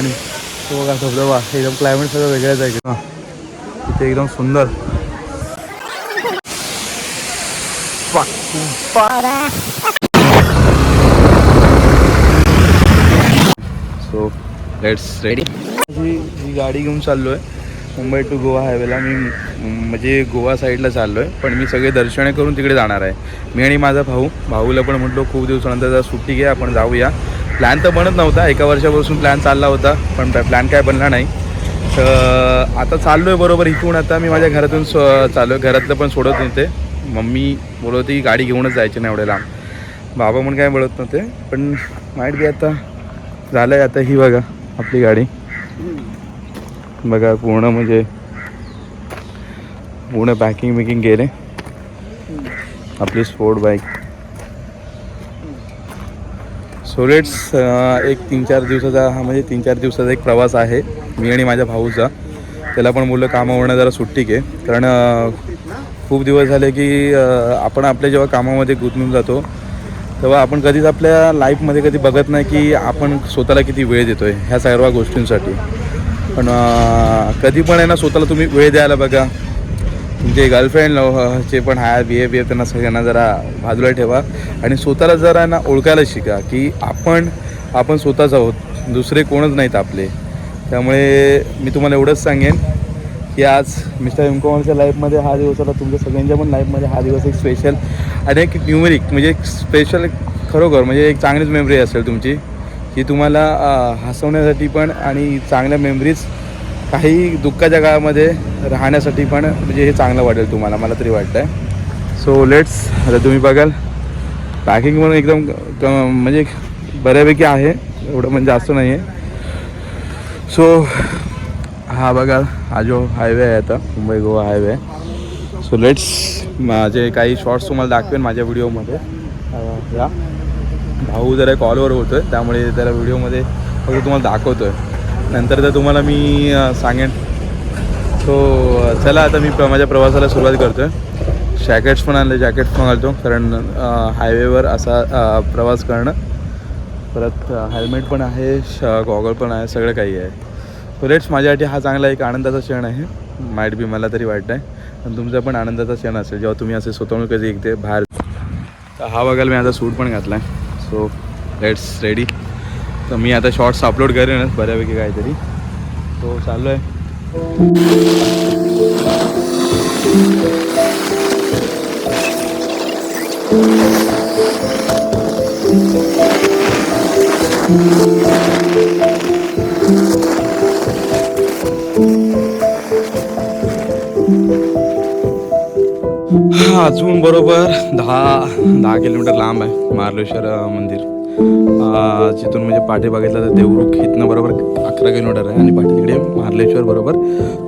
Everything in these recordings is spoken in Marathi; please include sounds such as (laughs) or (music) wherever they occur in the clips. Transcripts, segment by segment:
आणि तो बघा धबधबा एकदम क्लायमेट सगळं वेगळंच आहे. हां. इथे एकदम सुंदर. सो लेट्स रेडी ही गाडी घेऊन चाललो आहे मुंबई टू गोवा हायवेला मी म्हणजे गोवा साईडला चाललो आहे पण मी सगळे दर्शने करून तिकडे जाणार आहे. मी आणि माझा भाऊ भाऊला पण म्हटलो खूप दिवसानंतर जरा सुट्टी घ्या आपण जाऊया. प्लॅन तर बनत नव्हता. एका वर्षापासून प्लॅन चालला होता पण प्लॅन काय बनला नाही. तर आता चाललो आहे बरोबर इथून. आता मी माझ्या घरातून स चाललो आहे घरातलं पण सोडत नव्हते मम्मी बोलत होती गाडी घेऊनच जायची नाही एवढ्या लांब. बाबा म्हणून काय बोलत नव्हते. पण माहीत बी आता झालं आहे आता ही बघा आपली गाडी. बघा पूर्ण म्हणजे पूर्ण पॅकिंग बिकिंग गेले आपली स्पोर्ट बाईक सोलेट्स uh, एक तीन चार दिवसाचा हा म्हणजे तीन चार दिवसाचा एक प्रवास आहे. मी आणि माझ्या भाऊचा. त्याला पण मुलं कामावरनं जरा सुट्टी घे कारण खूप दिवस झाले की आपण आपल्या जेव्हा कामामध्ये गुंतून जातो तेव्हा आपण कधीच आपल्या लाईफमध्ये कधी बघत नाही की आपण स्वतःला किती वेळ देतो आहे ह्या सर्व गोष्टींसाठी. पण कधी पण आहे ना स्वतःला तुम्ही वेळ द्यायला बघा. तुमचे गर्लफ्रेंड चे पण हाय बिहेवियर त्यांना सगळ्यांना जरा बाजूला ठेवा. आणि स्वतःला जरा ना ओळखायला शिका की आपण आपण स्वतःच आहोत दुसरे कोणच नाहीत आपले. त्यामुळे मी तुम्हाला एवढंच सांगेन की आज मिस्टर एमकॉमच्या लाईफमध्ये हा दिवस आला तुमच्या सगळ्यांच्या पण लाईफमध्ये हा दिवस एक स्पेशल आणि एक न्युमेरिक म्हणजे एक स्पेशल खरोखर म्हणजे एक चांगलीच मेमरी असेल तुमची की तुम्हाला हसवण्यासाठी पण आणि चांगल्या मेमरीज काही दुःखाच्या काळामध्ये राहण्यासाठी पण म्हणजे हे चांगलं वाटेल तुम्हाला मला तरी वाटतं आहे सो लेट्स आता तुम्ही बघाल पॅकिंग म्हणून एकदम म्हणजे बऱ्यापैकी आहे एवढं म्हणजे जास्त नाही आहे सो हा बघा हा जो हायवे आहे आता Mumbai Goa highway so let's माझे काही शॉर्ट्स तुम्हाला दाखवेन माझ्या व्हिडिओमध्ये या. भाऊ जरा कॉलवर होतो आहे त्यामुळे त्याला व्हिडिओमध्ये फक्त तुम्हाला दाखवतो आहे नंतर तर तुम्हाला मी सांगेन. सो चला आता मी प्र माझ्या प्रवासाला सुरुवात करतो आहे जॅकेट्स पण आणले जॅकेट्स पण घालतो. कारण हायवेवर असा प्रवास करणं. परत हेल्मेट पण आहे श गॉगल पण आहे सगळं काही आहे. सो लेट्स माझ्यासाठी हा चांगला एक आनंदाचा क्षण आहे. माईट बी मला तरी वाटत आहे आणि तुमचा पण आनंदाचा क्षण असेल. जेव्हा तुम्ही असे स्वतःहून कधी एकते बाहेर हा बघायला मी आता सूट पण घातला आहे सो लेट्स रेडी तर मी आता शॉर्ट्स अपलोड करेनच बऱ्यापैकी काहीतरी. तो चाललो आहे अजून बरोबर दहा दहा किलोमीटर लांब आहे मार्लेश्वर मंदिर. जिथून म्हणजे पाठी बघितलं तर देवरुख इथनं बरोबर अकरा किलोमीटर आहे आणि पाठी तिकडे मार्लेश्वर बरोबर.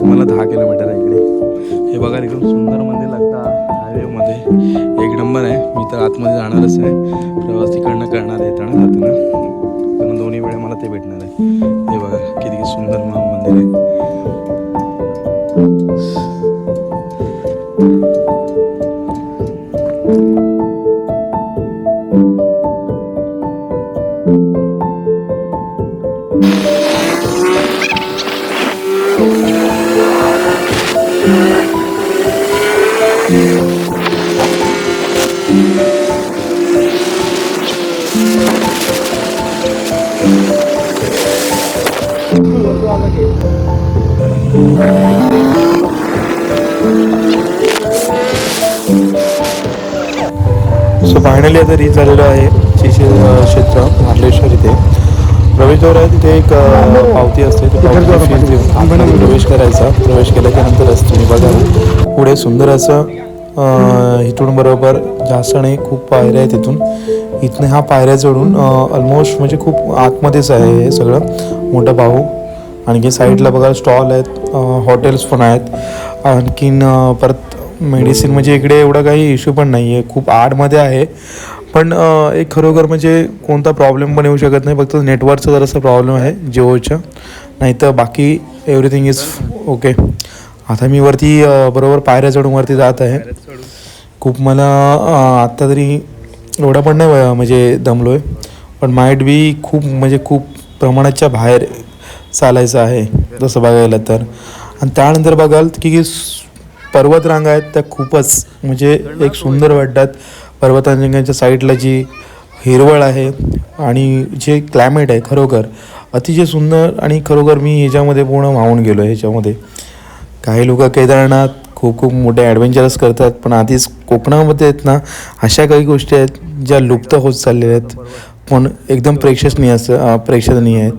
तुम्हाला दहा किलोमीटर आहे इकडे. हे बघा एकदम सुंदर मंदिर लागतं हायवेमध्ये एक नंबर आहे. मी तर आतमध्ये जाणारच आहे. प्रवास तिकडनं करणार आहे येताना जाताना पण दोन्ही वेळे मला ते भेटणार आहे. हे बघा किती सुंदर मंदिर आहे. सो फायनली आता रीच झालेलो आहे शिशे क्षेत्र मार्लेश्वर इथे. प्रवेशद्वार आहे तिथे एक पावती असते प्रवेश करायचा. प्रवेश केल्याच्या नंतरच तुम्ही बघा. पुढे सुंदर असं इथून बरोबर जास्त नाही खूप पायऱ्या आहेत तिथून इथनं हा पायऱ्या चढून ऑलमोस्ट म्हणजे खूप आतमध्येच आहे हे सगळं. मोठा भाऊ आणखी साईडला बघा स्टॉल आहेत हॉटेल्स पण आहेत. आणखीन परत मेडिसिन म्हणजे इकडे एवढा काही इश्यू पण नाही आहे खूप आडमध्ये आहे. पण एक खरोखर म्हणजे कोणता प्रॉब्लेम पण येऊ शकत नाही. फक्त नेटवर्कचा जरासा प्रॉब्लेम आहे जिओच्या. नाही तर बाकी एव्हरीथिंग इज ओके. आता मी वरती बरोबर पायऱ्या चढून वरती जात आहे. खूप मला आत्ता तरी एवढा पण नाही म्हणजे दमलो आहे पण माइट बी खूप म्हणजे खूप प्रमाणाच्या बाहेर चालायचं आहे तसं बघायला तर. आणि त्यानंतर बघाल की स- पर्वतरांगा आहेत त्या खूपच म्हणजे एक सुंदर वाटतात. पर्वतरांगांच्या साईडला जी हिरवळ आहे आणि जे क्लायमेट आहे खरोखर अतिशय सुंदर आणि खरोखर मी ह्याच्यामध्ये पूर्ण वाहून गेलो ह्याच्यामध्ये. काही लोक केदारनाथ खूप खूप मोठे ॲडव्हेंचरस करतात पण आधीच कोकणामध्ये आहेत ना अशा काही गोष्टी आहेत ज्या लुप्त होत चाललेल्या आहेत. पण एकदम प्रेक्षणीय असं प्रेक्षणीय आहेत.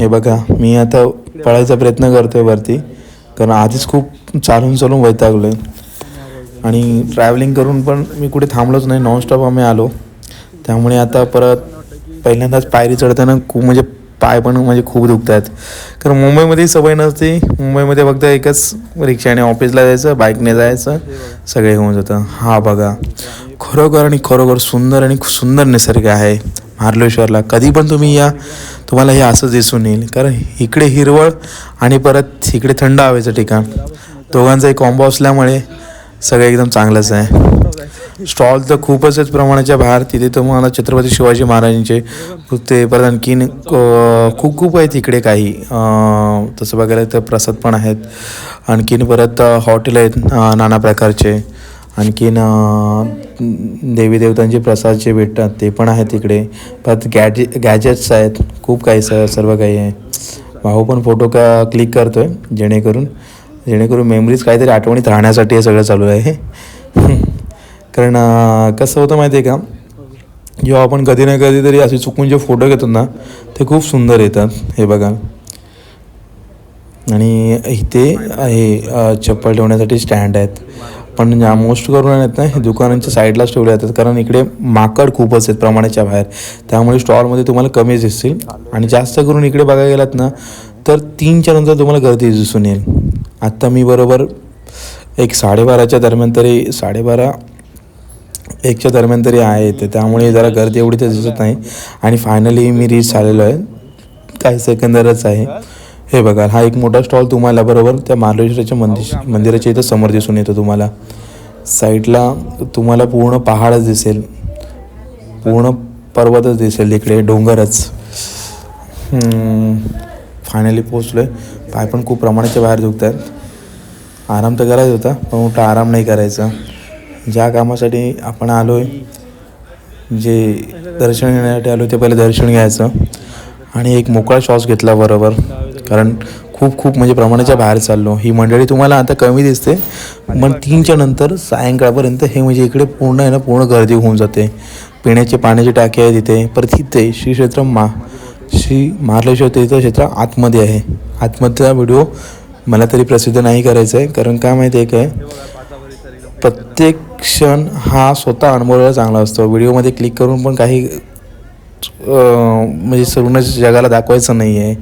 हे बघा मी आता पळायचा प्रयत्न करतोय वरती कारण आधीच खूप चालून चालून वैतागलो आहे आणि ट्रॅव्हलिंग करून पण मी कुठे थांबलोच नाही नॉनस्टॉप आम्ही आलो. त्यामुळे आता परत पहिल्यांदाच पायरी चढताना खूप म्हणजे पाय पण म्हणजे खूप दुखत आहेत कारण मुंबईमध्ये सवय नसते मुंबईमध्ये फक्त एकच रिक्षाने ऑफिसला जायचं बाईकने जायचं सगळे होऊन जातं हा बघा खरोखर आणि खरोखर सुंदर आणि सुंदर निसर्ग आहे. मार्लेश्वरला कधी पण तुम्ही या. तुम्हाला हे असंच दिसून येईल. कारण इकडे हिरवळ आणि परत इकडे थंड हवेचं ठिकाण. दोघांचा एक कॉम्बो असल्यामुळे सगळं एकदम चांगलंच आहे. स्टॉल तर खूपच प्रमाणाच्या बाहेर. तिथे तुम्हाला छत्रपती शिवाजी महाराजांचे ते परत आणखीन खूप खूप आहेत इकडे काही. तसं बघायला तर प्रसाद पण आहेत. आणखीन परत हॉटेल आहेत नाना प्रकारचे. आणखीन देवी देवतांचे प्रसाद जे भेटतात ते पण आहेत तिकडे परत गॅजे गॅजेट्स आहेत. खूप काही स सर्व काही आहे. भाऊ पण फोटो का क्लिक करतोय जेणेकरून जेणेकरून मेमरीज काहीतरी आठवणीत राहण्यासाठी हे सगळं चालू आहे. (laughs) कारण कसं होतं माहिती आहे का? जेव्हा आपण कधी ना कधीतरी असे चुकून जे फोटो घेतो ना ते खूप सुंदर येतात. हे बघा. आणि इथे हे चप्पल ठेवण्यासाठी स्टँड आहेत. पण ज्या मोस्ट करून आहेत ना हे दुकानांच्या साईडलाच ठेवले जातात. कारण इकडे माकड खूपच आहेत प्रमाणाच्या बाहेर. त्यामुळे स्टॉलमध्ये तुम्हाला कमीच दिसतील. आणि जास्त करून इकडे बघायला गेलात ना तर तीनच्या नंतर तुम्हाला गर्दी दिसून येईल. आत्ता मी बरोबर एक साडेबाराच्या दरम्यान तरी साडेबारा एकच्या दरम्यान तरी आहे इथे. त्यामुळे जरा गर्दी एवढी तर दिसत नाही. आणि फायनली मी रीच झालेलो आहे. काही सेकंदरच आहे. हे बघा हा एक मोठा स्टॉल तुम्हाला बरोबर त्या मार्लेश्वराच्या मंदिर मंदिराच्या इथं समोर दिसून येतो तुम्हाला. साईडला तुम्हाला पूर्ण पहाडच दिसेल. पूर्ण पर्वतच दिसेल इकडे डोंगरच. फायनली पोचलो आहे पाय पण खूप प्रमाणाच्या बाहेर दुखत आहेत आराम तर करायचा होता पण मोठा आराम नाही करायचा. ज्या कामासाठी आपण आलो आहे जे दर्शन घेण्यासाठी आलो ते पहिले दर्शन घ्यायचं. आणि एक मोकळा श्वास घेतला बरोबर. कारण खूप खूप म्हणजे प्रमाणाच्या बाहेर चाललो. ही मंडळी तुम्हाला आता कमी दिसते पण तीनच्या नंतर सायंकाळपर्यंत हे म्हणजे इकडे पूर्ण आहे ना पूर्ण गर्दी होऊन जाते. पिण्याचे पाण्याची टाकी आहे तिथे परत इथे श्री क्षेत्र मा श्री महाबळेश्वर तीर्थ क्षेत्र आतमध्ये आहे. आतमधला व्हिडिओ मला तरी प्रसिद्ध नाही करायचा आहे कारण काय माहिती आहे काय? प्रत्येक क्षण हा स्वतः अनुभवायला चांगला असतो. व्हिडिओमध्ये क्लिक करून पण काही म्हणजे सर्वच जगाला दाखवायचं नाही आहे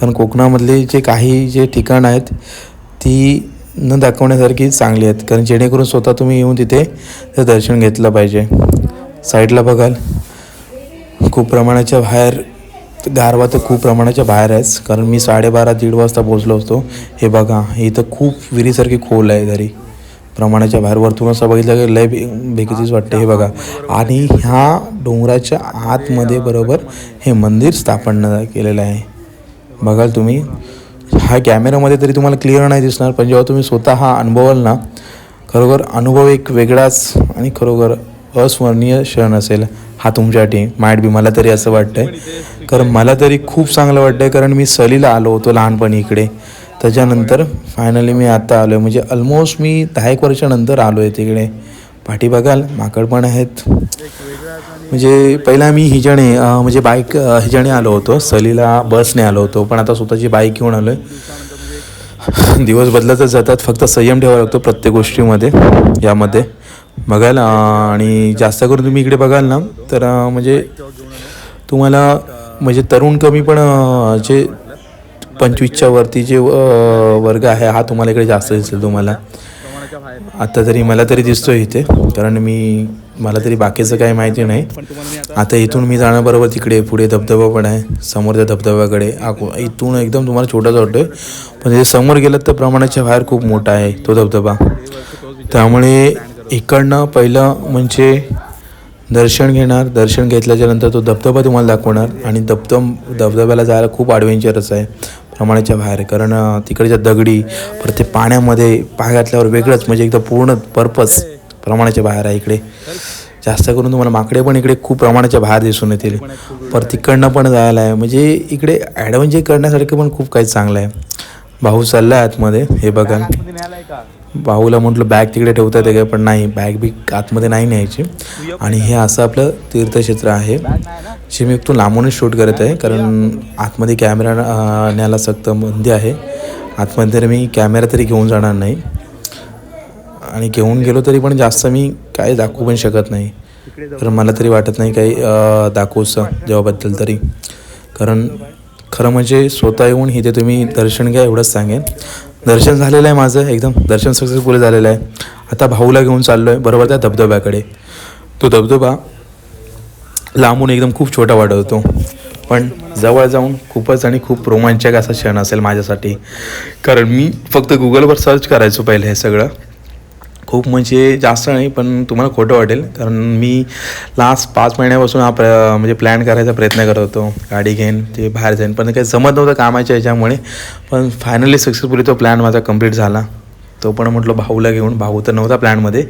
कारण कोकणामधले जे काही जे ठिकाणं आहेत ती न दाखवण्यासारखी चांगली आहेत. कारण जेणेकरून स्वतः तुम्ही येऊन तिथे ते दर्शन घेतलं पाहिजे. साईडला बघाल खूप प्रमाणाच्या बाहेर गारवा तर खूप प्रमाणाच्या बाहेर आहेच. कारण मी साडेबारा दीड वाजता पोचलो असतो हे बघा इथं खूप विहिरीसारखी खोल आहे घरी. प्रमाणाच्या बाहेर वरतून असं बघितलं की लय बे वाटते हे बघा. आणि ह्या डोंगराच्या आतमध्ये बरोबर हे मंदिर स्थापन केलेलं आहे. बघाल तुम्ही. हा कॅमेरामध्ये तरी तुम्हाला क्लिअर नाही दिसणार पण जेव्हा तुम्ही स्वतः हा अनुभवाल ना खरोखर अनुभव एक वेगळाच आणि खरोखर अस्मरणीय क्षण असेल हा तुमच्यासाठी. माइट बी मला तरी असं वाटतंय. कारण मला तरी खूप चांगलं वाटतंय कारण मी सहलीला आलो होतो लहानपणी इकडे. त्याच्यानंतर फायनली मी आता आलो आहे म्हणजे ऑलमोस्ट मी दहा एक वर्षानंतर आलो आहे तिकडे. पाठी बघाल माकड पण आहेत. म्हणजे पहिला मी हिजाने म्हणजे बाईक हिजाने आलो होतो. सहलीला बसने आलो होतो. पण आता स्वतःची बाईक घेऊन आलो आहे दिवस बदलतच जातात. फक्त संयम ठेवावा लागतो प्रत्येक गोष्टीमध्ये यामध्ये. बघाल आणि जास्त करून तुम्ही इकडे बघाल ना तर म्हणजे तुम्हाला म्हणजे तरुण कमी पण जे पंचवीसच्या वरती जे वर्ग आहे हा तुम्हाला इकडे जास्त दिसेल तुम्हाला. आता तरी मला तरी दिसतोय इथे कारण मी मला तरी बाकीचं काही माहिती नाही. आता इथून मी जाणं बरोबर तिकडे पुढे धबधबा पण आहे समोर त्या धबधब्याकडे इथून एकदम तुम्हाला छोटाच वाटतोय पण ते समोर गेलं तर प्रमाणाच्या बाहेर खूप मोठा आहे तो धबधबा. त्यामुळे इकडनं पहिलं म्हणजे दर्शन घेणार दर्शन घेतल्याच्यानंतर तो धबधबा तुम्हाला दाखवणार आणि धबधब धबधब्याला जायला खूप ॲडव्हेंचरस आहे प्रमाणाच्या बाहेर. कारण तिकडच्या दगडी परत ते पाण्यामध्ये पाय घातल्यावर वेगळंच म्हणजे एकदम पूर्ण पर्पज प्रमाणाच्या बाहेर आहे इकडे. जास्त करून तुम्हाला माकडे पण इकडे खूप प्रमाणाच्या बाहेर दिसून येतील. पर तिकडनं पण जायला आहे. म्हणजे इकडे ॲडव्हेंचर करण्यासारखं पण खूप काही चांगलं आहे. भाऊ चालला आहे आतमध्ये हे बघा. भाऊला म्हटलं बॅग तिकडे ठेवता येते काय पण नाही बॅग बी आतमध्ये नाही न्यायची. आणि हे असं आपलं तीर्थक्षेत्र आहे जे मी तो लांबूनच शूट करत आहे कारण आतमध्ये कॅमेरा न्यायला सक्त बंदी आहे. आतमध्ये मी कॅमेरा तरी घेऊन जाणार नाही. आणि घेऊन गेलो तरी पण जास्त मी काय दाखवू पण शकत नाही. तर मला तरी वाटत नाही काही दाखवूचं जेव्हाबद्दल तरी. कारण खरं म्हणजे स्वतः येऊन इथे तुम्ही दर्शन घ्या एवढंच सांगेन. दर्शन झालेलं आहे माझं एकदम दर्शन सक्सेसफुल झालेलं आहे. आता भाऊला घेऊन चाललो आहे बरोबर त्या धबधब्याकडे. तो धबधबा लांबून एकदम खूप छोटा वाटतो पण जवळ जाऊन खूपच आणि खूप रोमांचक असा क्षण असेल माझ्यासाठी. कारण मी फक्त गुगलवर सर्च करायचो पहिले हे सगळं. खूप म्हणजे जास्त नाही पण तुम्हाला खोटं वाटेल. कारण मी लास्ट पाच महिन्यापासून हा प्र म्हणजे प्लॅन करायचा प्रयत्न करत होतो. गाडी घेईन ते बाहेर जाईन. पण काही जमत नव्हतं कामाच्या ह्याच्यामुळे पण फायनली सक्सेसफुली तो प्लॅन माझा कंप्लीट झाला. तो पण म्हटलं भाऊला घेऊन भाऊ तर नव्हता प्लॅनमध्ये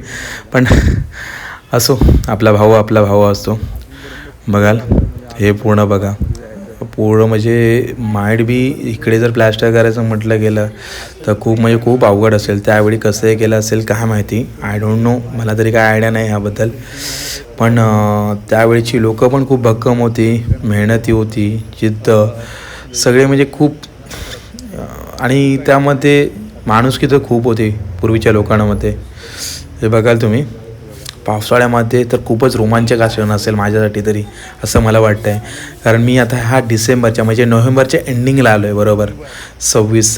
पण (laughs) असो आपला भाऊ आपला भाऊ असतो. बघाल हे पूर्ण बघा. पूर्ण म्हणजे माइंड बी इकडे जर प्लॅस्टर करायचं म्हटलं गेलं तर खूप म्हणजे खूप अवघड असेल. त्यावेळी कसं हे केलं असेल काय माहिती? आय डोंट नो मला तरी काय आयडिया नाही ह्याबद्दल. पण त्यावेळीची लोकं पण खूप भक्कम होती मेहनती होती जिद्द. सगळे म्हणजे खूप आणि त्यामध्ये माणुसकी तर खूप होती पूर्वीच्या लोकांमध्ये. हे बघाल तुम्ही. पावसाळ्यामध्ये तर खूपच रोमांचक क्षण असेल माझ्यासाठी तरी असं मला वाटतं आहे कारण मी आता हा डिसेंबरच्या म्हणजे नोव्हेंबरच्या एंडिंगला आलो आहे बरोबर? सव्वीस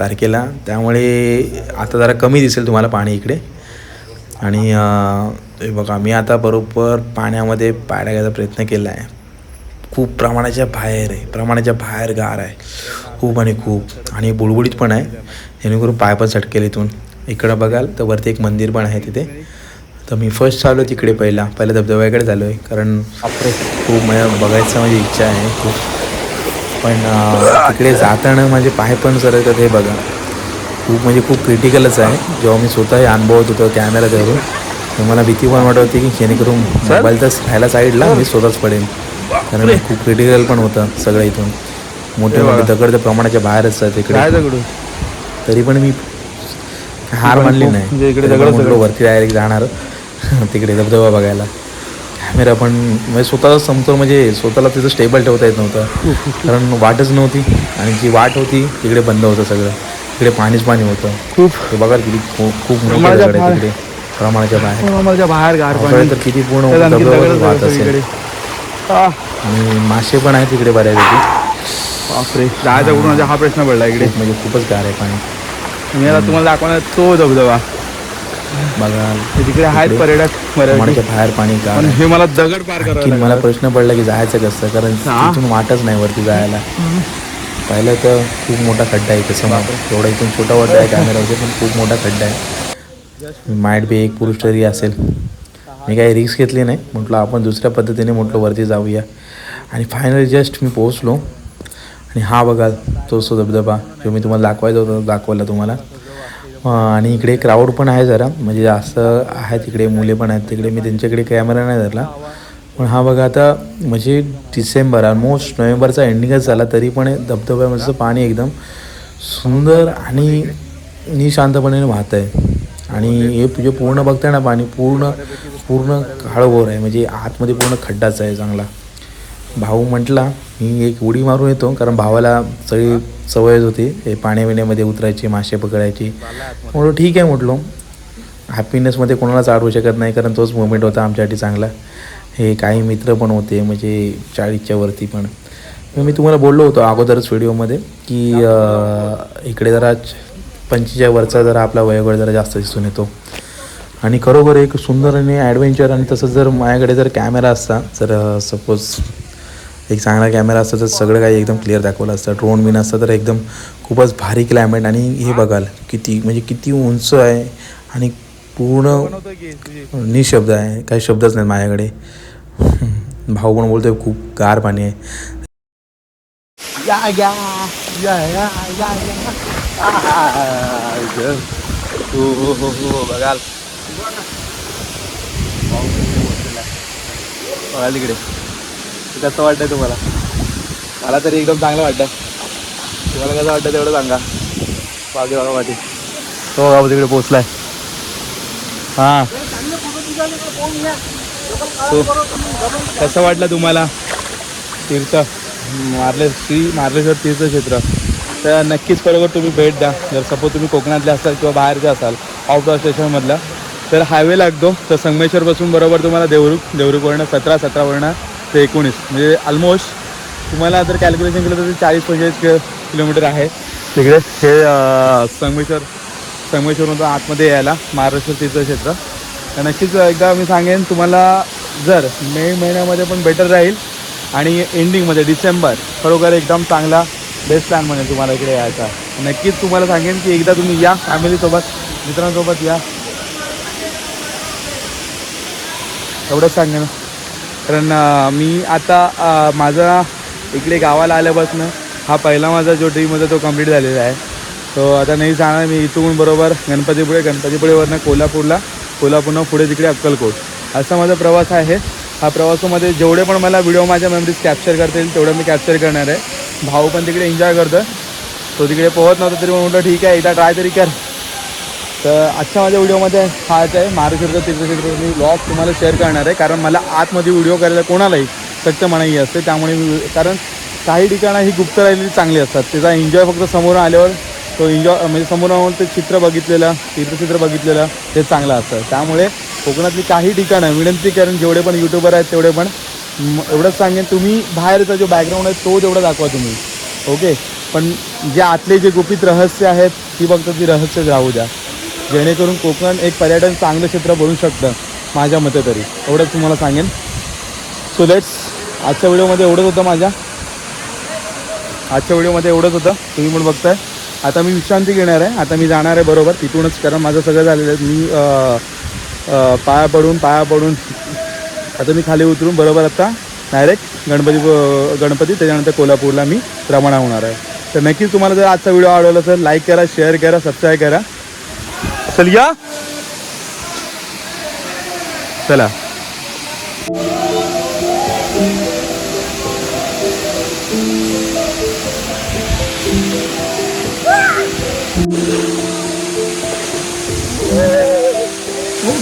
तारखेला. त्यामुळे आता जरा कमी दिसेल तुम्हाला पाणी इकडे. आणि हे बघा मी आता बरोबर पाण्यामध्ये पाय टाकायचा प्रयत्न केला आहे खूप प्रमाणाच्या बाहेर आहे प्रमाणाच्या बाहेर गार आहे. खूप आणि खूप. आणि बुडबुडीत पण आहे. जेणेकरून पाय पण सटकेल इथून. इकडं बघाल तर वरती एक मंदिर पण आहे तिथे. तर मी फर्स्ट चाललो तिकडे पहिला. पहिल्या धबधब्याकडे झालो आहे कारण खूप मला बघायचं माझी इच्छा आहे खूप. पण तिकडे जाताना माझे पाय पण सरकतात हे बघा. खूप म्हणजे खूप क्रिटिकलच आहे. जेव्हा मी स्वतः हे अनुभवत होतो कॅमेरा धरून तर मला भीती पण वाटत होती की जेणेकरून मोबाईल तर राहायला साईडला मी स्वतःच पडेन. कारण खूप क्रिटिकल पण होतं सगळं इथून. मोठे मोठे दगड तर प्रमाणाच्या बाहेर असतात तिकडे. दगडू? तरी पण मी हार मानली नाही. म्हणजे इकडे. वरती डायरेक्ट जाणार. (laughs) तिकडे धबधबा बघायला. कॅमेरा पण म्हणजे स्वतःचा समतोल म्हणजे स्वतःला तिथं स्टेबल ठेवता येत नव्हतं. (laughs) कारण वाटच नव्हती आणि जी वाट होती तिकडे बंद होतं सगळं. तिकडे पाणीच पाणी होतं. खूप. बघा किती खूप मोठे दगड आहे. तिकडे. प्रमाणाच्या बाहेर. तर किती पूर्ण धबधबा वाहत असेल. आणि मासे पण आहेत तिकडे बऱ्यापैकी. बापरे. जायचा कुठून? माझा हा प्रश्न पडला इकडे. म्हणजे खूपच गार आहे पाणी. मी आता तुम्हाला दाखवणार तो धबधबा. बघा हे तिकडे आहेत पर्यटक बाहेर पाणी आहे. हे मला दगड पार करायला मला प्रश्न पडला की जायचं कसं? कारण. तिथून वाटच नाही वरती जायला. पाहिलं तर खूप मोठा खड्डा आहे तसं मग एवढा इथून छोटा वाटत आहे कॅमेरामध्ये पण खूप मोठा खड्डा आहे. माइट बी एक पुरुष तरी असेल. मी काही रिस्क घेतली नाही. म्हटलं आपण दुसऱ्या पद्धतीने म्हटलं वरती जाऊया. आणि फायनली जस्ट मी पोहोचलो. आणि हा बघा तो सो धबधबा जो मी तुम्हाला दाखवायचा होता तो दाखवला तुम्हाला. आणि इकडे क्राऊड पण आहे जरा. म्हणजे जास्त आहे तिकडे मुले पण आहेत तिकडे. मी त्यांच्याकडे कॅमेरा नाही धरला. पण हा बघा आता म्हणजे डिसेंबर ऑलमोस्ट नोव्हेंबरचा एंडिंगच झाला तरी पण हे पाणी एकदम सुंदर आणि निशांतपणे वाहत आहे. आणि हे तुझे पूर्ण बघताय ना पाणी पूर्ण पूर्ण काळभोर आहे. म्हणजे आतमध्ये पूर्ण खड्डाच आहे चांगला. भाऊ म्हटला मी एक उडी मारून येतो. कारण भावाला सगळी सवयच होती. हे पाण्याविण्यामध्ये उतरायची मासे पकडायची. म्हणून ठीक आहे म्हटलो. हॅपीनेसमध्ये कोणालाच अडवू शकत नाही कारण तोच मोमेंट होता आमच्यासाठी चांगला. हे काही मित्र पण होते म्हणजे चाळीसच्या वरती पण. मी तुम्हाला बोललो होतो अगोदरच व्हिडिओमध्ये की इकडे जरा पंचवीसच्या वरचा जरा आपला वयोगट जरा जास्त दिसून येतो. आणि खरोखर एक सुंदर आणि ॲडव्हेंचर आणि तसंच जर माझ्याकडे जर कॅमेरा असता जर सपोज एक चांगला कॅमेरा असता तर सगळं काही एकदम क्लिअर दाखवलं असतं. ड्रोन बिन असतं तर एकदम खूपच भारी क्लायमेट आणि हे बघाल किती म्हणजे किती उंच आहे आणि पूर्ण निशब्द आहे. काही शब्दच नाहीत माझ्याकडे. (laughs) भाऊ पण बोलतोय खूप गार पाणी आहे. या या या या या या. बघाल. बघाल तिकडे. कसं वाटतंय तुम्हाला? मला तरी एकदम चांगलं वाटतं तुम्हाला कसं वाटतं तेवढं सांगा. बागे बघा पाठी तो बघा तिकडे पोचलाय हां. So, कसं वाटलं तुम्हाला? तीर्थ मारले श्री मार्लेश्वर तीर्थक्षेत्र. तर नक्कीच बरोबर तुम्ही भेट द्या. जर सपोज तुम्ही कोकणातले असाल किंवा बाहेरचे असाल आउट ऑफ स्टेशनमधला तर हायवे लागतो. तर संगमेश्वरपासून बरोबर तुम्हाला देवरुख देवरुखवरनं सतरा सतरावरनं ते एकोणीस. म्हणजे ऑलमोस्ट तुम्हाला जर कॅल्क्युलेशन केलं तर ते चाळीस पंचेचाळीस किलोमीटर आहे. तिकडे हे संगमेश्वर संगमेश्वरमधून आतमध्ये यायला महाराष्ट्र तीर्थक्षेत्र. तर नक्कीच एकदा मी सांगेन तुम्हाला जर मे महिन्यामध्ये पण बेटर राहील आणि एंडिंगमध्ये डिसेंबर खरोखर एकदम चांगला बेस्ट प्लॅन म्हणेल तुम्हाला इकडे यायचा. नक्कीच तुम्हाला सांगेन की एकदा तुम्ही या फॅमिलीसोबत मित्रांसोबत या. एवढंच सांगेन. कारण मी आता माझा इकडे गावाला आल्यापासून हा पहिला माझा जो ड्रीम होता तो कंप्लीट झालेला आहे. तो आता नाही जाणार मी इथून बरोबर गणपतीपुळे गणपतीपुळेवरनं कोल्हापूरला कोल्हापूरनं पुढे तिकडे अक्कलकोट. असा माझा प्रवास आहे. हा प्रवासामध्ये जेवढे पण मला व्हिडिओ माझ्या मेमरीज कॅप्चर करता येईल तेवढं मी कॅप्चर करणार आहे. भाऊ पण तिकडे एन्जॉय करतो तो तिकडे पोहत नव्हता तरी मग म्हटलं ठीक आहे एकदा ट्राय तरी कर. तर आजच्या माझ्या व्हिडिओमध्ये हाच आहे. महाराष्ट्र तीर्थक्षेत्र मी ब्लॉग तुम्हाला शेअर करणार आहे. कारण मला आतमध्ये व्हिडिओ करायला कोणालाही सक्त मनाई असते. त्यामुळे मी कारण काही ठिकाणं ही गुप्त राहिलेली चांगली असतात. त्याचा एन्जॉय फक्त समोर आल्यावर तो एन्जॉय म्हणजे समोर आल्यावर ते चित्र बघितलेलं तीर्थचित्र बघितलेलं ते चांगलं असतं. त्यामुळे कोकणातली काही ठिकाणं विनंती करेन जेवढे पण यूट्यूबर आहेत तेवढे पण एवढंच सांगेन. तुम्ही बाहेरचा जो बॅकग्राऊंड आहे तो तेवढा दाखवा तुम्ही. ओके पण जे आतले जे गुपित रहस्य आहेत ती फक्त ती रहस्यच राहू द्या. जेणेकरून कोकण एक पर्यटन चांगलं क्षेत्र बनू शकतं माझ्या मते तरी. एवढंच तुम्हाला सांगेन. सो लेट्स आजच्या व्हिडिओमध्ये एवढंच होतं माझ्या. आजच्या व्हिडिओमध्ये एवढंच होतं. तुम्ही पण बघताय. आता मी विश्रांती घेणार आहे. आता मी जाणार आहे बरोबर. तिथूनच कारण माझं सगळं झालेलं आहे. मी पाया पडून पाया पडून आता मी खाली उतरून बरोबर आता डायरेक्ट गणपती गणपती त्याच्यानंतर कोल्हापूरला मी रवाना होणार आहे. तर नक्कीच तुम्हाला जर आजचा व्हिडिओ आवडला असेल लाईक करा शेअर करा सबस्क्राईब करा. चल या चला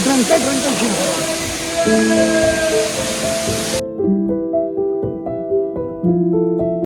Drunk, drunk, drunk.